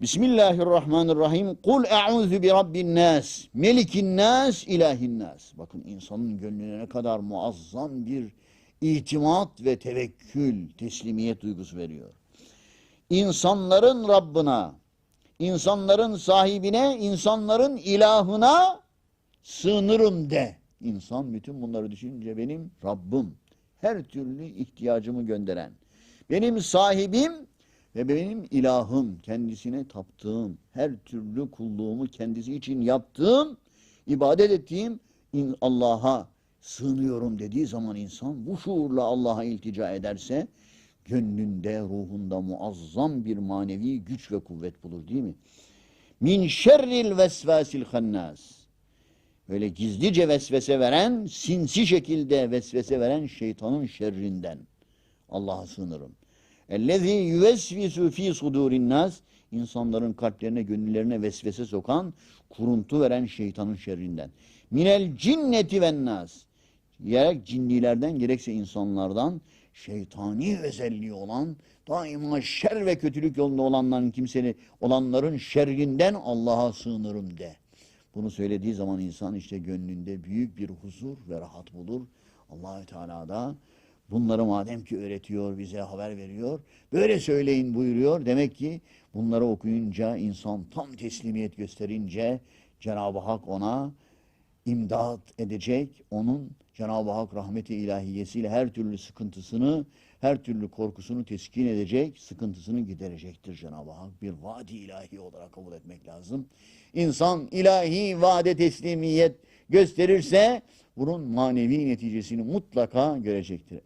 Bismillahirrahmanirrahim. Kul e'udhu bi rabbin nas, melikin nas, ilahin nas. Bakın insanın gönlüne ne kadar muazzam bir itimat ve tevekkül, teslimiyet duygusu veriyor. İnsanların Rabbına, insanların sahibine, insanların ilahına sığınırım de. İnsan bütün bunları düşününce benim Rabbim, her türlü ihtiyacımı gönderen, benim sahibim ve benim ilahım, kendisine taptığım, her türlü kulluğumu kendisi için yaptığım, ibadet ettiğim Allah'a sığınıyorum dediği zaman insan bu şuurla Allah'a iltica ederse gönlünde, ruhunda muazzam bir manevi güç ve kuvvet bulur değil mi? Min şerril vesvasil hannas. Böyle gizlice vesvese veren, sinsi şekilde vesvese veren şeytanın şerrinden. Allah'a sığınırım. Ellezî yüvesvisu fî sudûrin insanların kalplerine, gönüllerine vesvese sokan, kuruntu veren şeytanın şerrinden. Minel cinneti ven nas. Gerek cinnilerden gerekse insanlardan şeytani özelliği olan, daima şer ve kötülük yolunda olanların kimseni, olanların şerrinden Allah'a sığınırım de. Bunu söylediği zaman insan işte gönlünde büyük bir huzur ve rahat bulur. Allahü Teala da bunları madem ki öğretiyor, bize haber veriyor, böyle söyleyin buyuruyor. Demek ki bunları okuyunca insan tam teslimiyet gösterince Cenab-ı Hak ona imdat edecek. Onun Cenab-ı Hak rahmeti ilahiyesiyle her türlü sıkıntısını, her türlü korkusunu teskin edecek, sıkıntısını giderecektir Cenab-ı Hak. Bir vaadi ilahi olarak kabul etmek lazım. İnsan ilahi vaade teslimiyet gösterirse bunun manevi neticesini mutlaka görecektir.